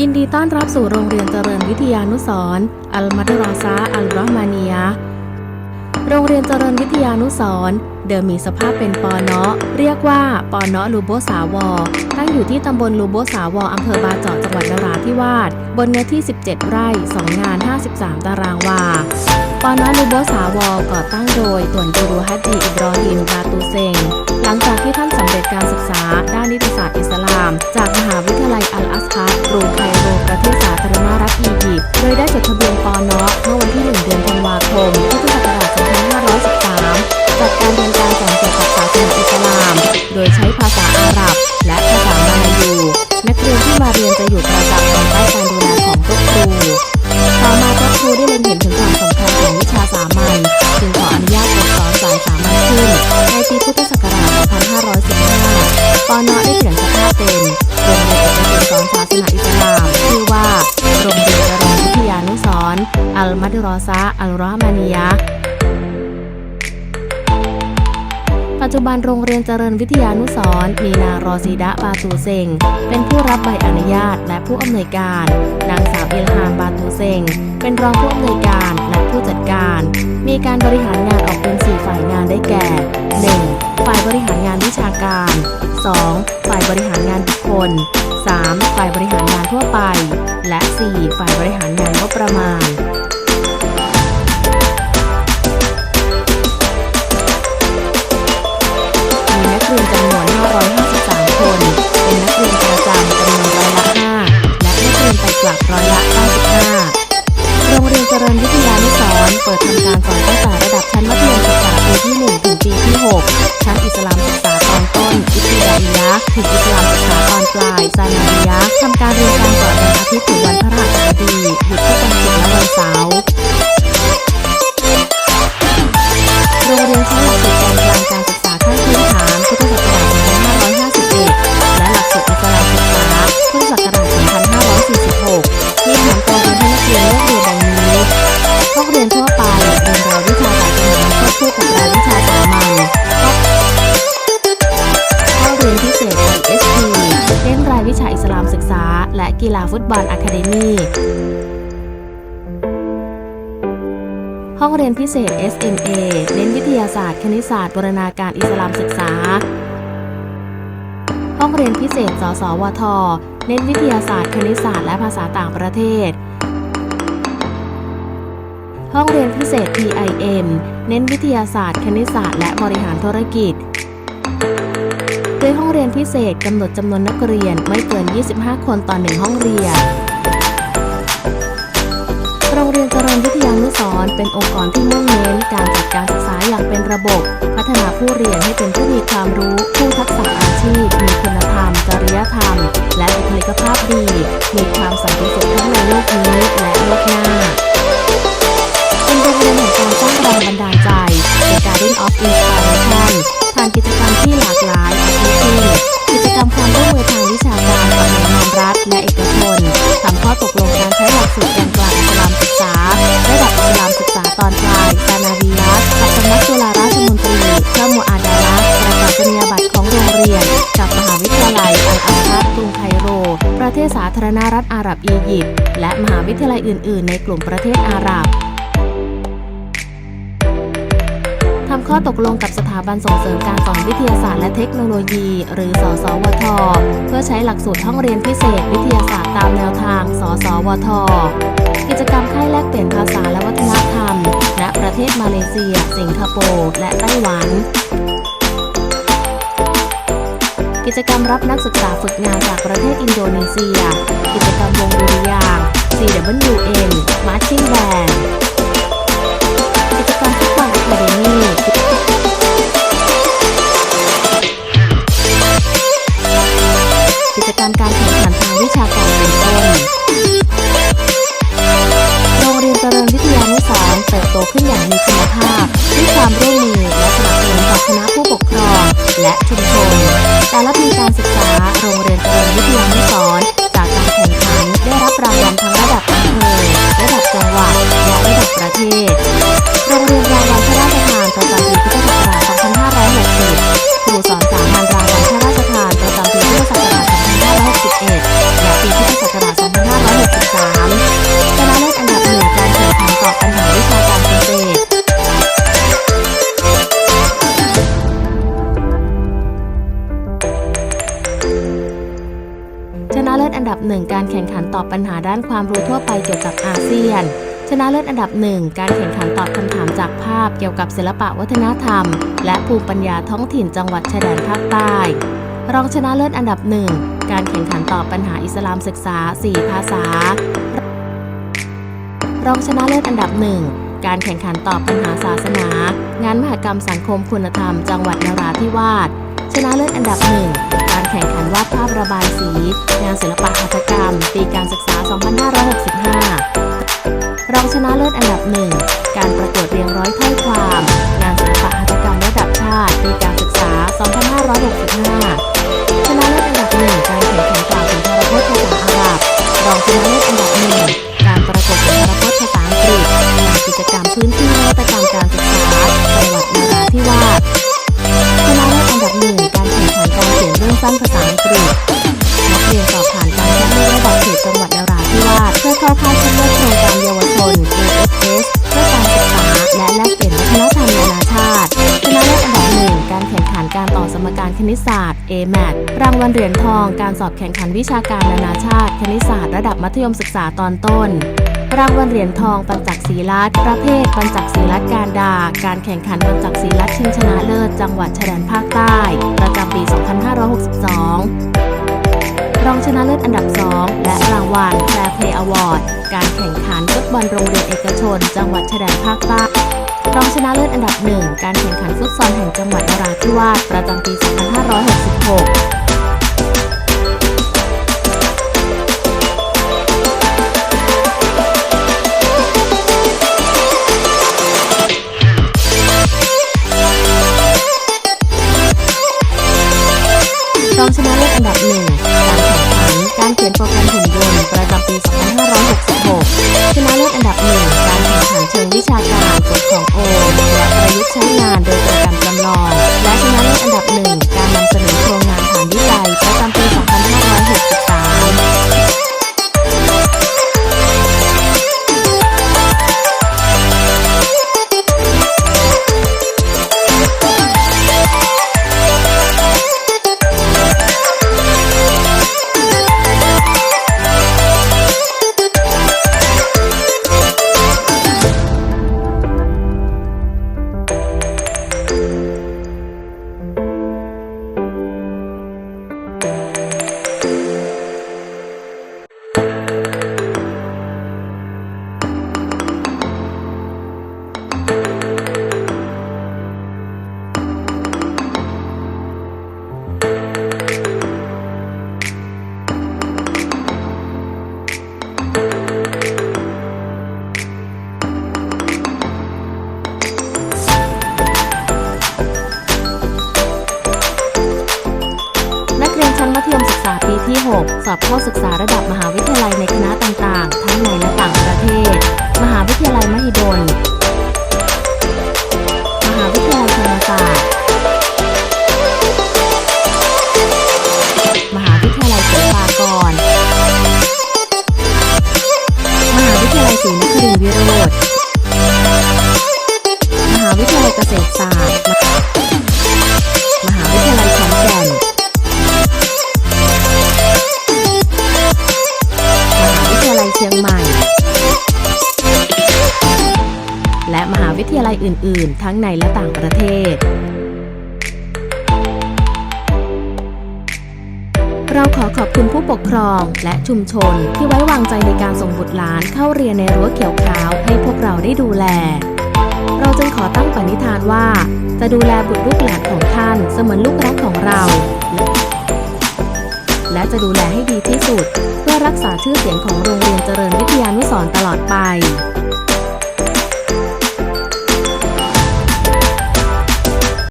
ยินดีต้อนรับสู่โรงเรียนเจริญวิทยานุสรณ์อัลมาดรอซาอัลรอมานียา โรงเรียนเจริญวิทยานุสร์เดิมมีสภาพเป็นปอเนาะเรียกว่าปอเนาะลูโบสาวอ ตั้งอยู่ที่ตำบลลูโบสาวออำเภอบาเจาะจังหวัดนราธิวาสบนเนื้อที่ 17 ไร่ 2 งาน 53 ตารางวาปอเนาะลูโบสาวอก่อตั้งโดยต่วนกูรูฮัจีอิบรอฮิมบาตูเซงหลังจากที่ท่านสำเร็จการศึกษา ด้านนิติศาสตร์อิสลาม จากมหาวิทยาลัยอัลอัสฮัดกรุงไคโรประเทศสาธารณรัฐอียิปต์โดยได้จดทะเบียนปอเนาะเมื่อวันที่ 1 เดือนธันวาคมพุทธศั รอซาอัลรอมานียะปัจจุบันโรงเรียนเจริญวิทยานุสร์มีนางรอซีดะบาตูเซงเป็นผู้รับใบอนุญาตและผู้อำนวยการ นางสาวอิลฮามบาตูเซงเป็นรองผู้อำนวยการและผู้จัดการ มีการบริหารงานออกเป็น 4 ฝ่ายงานได้แก่ 1. ฝ่ายบริหารงานวิชาการ 2. ฝ่ายบริหารงานบุคคล 3. ฝ่ายบริหารงานทั่วไป และ 4. ฝ่ายบริหารงานงบประมาณ เรียนจำนวน 553 คน เป็นนักเรียนประจำจำนวนร้อยละ 5 และนักเรียนไปกลับร้อยละ 95 โรงเรียนเจริญวิทยานุสรณ์เปิดทำการสอนตั้งแต่ระดับชั้นมัธยมศึกษาปีที่ 1 ถึงปีที่ 6 ชั้นอิสลามศึกษาตอนต้นอิสลามิยะถึงอิสลามศึกษาตอนปลายซานามิยะทำการเรียนการสอนวันอาทิตย์ถึงวันพฤหัสบดีหยุดทุกวันศุกร์และวันเสาร์ กีฬาฟุตบอลอะคาเดมี่ห้องเรียนพิเศษ SMA เน้นวิทยาศาสตร์คณิตศาสตร์บรณาการอิสลามศึกษา ห้องเรียนพิเศษ สสวท เน้นวิทยาศาสตร์คณิตศาสตร์และภาษาต่างประเทศ ห้องเรียนพิเศษ PIM เน้นวิทยาศาสตร์ คณิตศาสตร์ และบริหารธุรกิจ โดยห้องเรียนพิเศษกำหนดจำนวนนักเรียนไม่เกิน 25 คนต่อหนึ่งห้องเรียน โรงเรียนเจริญวิทยานุสรเป็นองค์กรที่มุ่งเน้นการจัดการศึกษาอย่างเป็นระบบ พัฒนาผู้เรียนให้เป็นผู้มีความรู้ ผู้ทักษะอาชีพ มีคุณธรรม จริยธรรม และบุคลิกภาพดี มีความสันติสุขทั้งในโลกนี้และโลก ธารณรัฐอาหรับอียิปต์และมหาวิทยาลัยอื่น ๆ ในกลุ่มประเทศอาหรับทำข้อตกลงกับสถาบันส่งเสริมการสอนวิทยาศาสตร์และเทคโนโลยี หรือสสวท เพื่อใช้หลักสูตรห้องเรียนพิเศษวิทยาศาสตร์ตามแนวทาง สสวท กิจกรรมค่ายแลกเปลี่ยนภาษาและวัฒนธรรม ณ ประเทศมาเลเซีย สิงคโปร์ และไต้หวัน กิจกรรมรับนักศึกษาฝึกงานจากประเทศอินโดนีเซีย กิจกรรมวงดุริยาง CWN Marching Band กิจกรรมฟุตบอลอะคาเดมี่กิจกรรมการแข่งขันทางวิชาการเป็นต้นโรงเรียนเจริญวิทยานุสรเติบโตขึ้นอย่างมีคุณภาพด้วยความร่วมมือและสนับสนุนจากคณะผู้ปกครอง และชุมชน แต่ละปีการศึกษา โรงเรียนเตรียมวิทยานุสรจากการแข่งขันได้รับรางวัลทั้งระดับอำเภอระดับจังหวัดและระดับประเทศ หนึ่งการแข่งขันตอบปัญหาด้านความรู้ทั่วไปเกี่ยวกับอาเซียน ชนะเลิศอันดับหนึ่งการแข่งขันตอบคำถามจากภาพเกี่ยวกับศิลปะวัฒนธรรม และภูมิปัญญาท้องถิ่นจังหวัดชายแดนภาคใต้ รองชนะเลิศอันดับหนึ่งการแข่งขันตอบปัญหาอิสลามศึกษา 4 ภาษา รองชนะเลิศอันดับหนึ่งการแข่งขันตอบปัญหาศาสนา งานมหกรรมสังคมคุณธรรม จังหวัดนราธิวาสชนะเลิศอันดับหนึ่ง แข่งขันวาดภาพระบายสี งานศิลปะหัตถกรรม ปีการศึกษา 2565 รองชนะเลิศอันดับหนึ่ง การประกวดเรียงร้อยถ้อยความ งานศิลปะหัตถกรรมระดับชาติ ปีการศึกษา 2565 ชนะเลิศอันดับหนึ่งการแข่งขันกล่าวสุนทรพจน์ภาษาอาหรับ รองชนะเลิศอันดับหนึ่ง ณิตศาสตร์ AMAT รางวัลเหรียญทองการสอบแข่งขันวิชาการนานาชาติ คณิตศาสตร์ระดับมัธยมศึกษาตอนต้น รางวัลเหรียญทองปัญจักศีลัดประเภท ปัญจักศีลัดการดา การแข่งขันปัญจักศีลัดชิงชนะเลิศ จังหวัดชายแดนภาคใต้ ประจำปี 2562 รองชนะเลิศอันดับ 2 และรางวัลแฟร์เพย์อวอร์ดการแข่งขันฟุตบอลโรงเรียนเอกชน จังหวัดชายแดนภาคใต้ รองชนะเลิศอันดับหนึ่งการแข่งขันฟุตซอลแห่งจังหวัดนราธิวาสประจำปี 2566 มัธยมศึกษาปีที่ 6 สอบเข้าศึกษาระดับมหาวิทยาลัยในคณะต่างๆ ทั้งในและต่างประเทศ มหาวิทยาลัยมหิดล มหาวิทยาลัยธรรมศาสตร์ วิทยาลัยอื่น ๆ ทั้งในและต่างประเทศ เราขอขอบคุณผู้ปกครองและชุมชนที่ไว้วางใจในการส่งบุตรหลานเข้าเรียนในรั้วเขียวขาวให้พวกเราได้ดูแล เราจึงขอตั้งปณิธานว่า จะดูแลบุตรลูกหลานของท่านเสมือนลูกรักของเราและจะดูแลให้ดีที่สุด เพื่อรักษาชื่อเสียงของโรงเรียนเจริญวิทยานุสร์ตลอดไป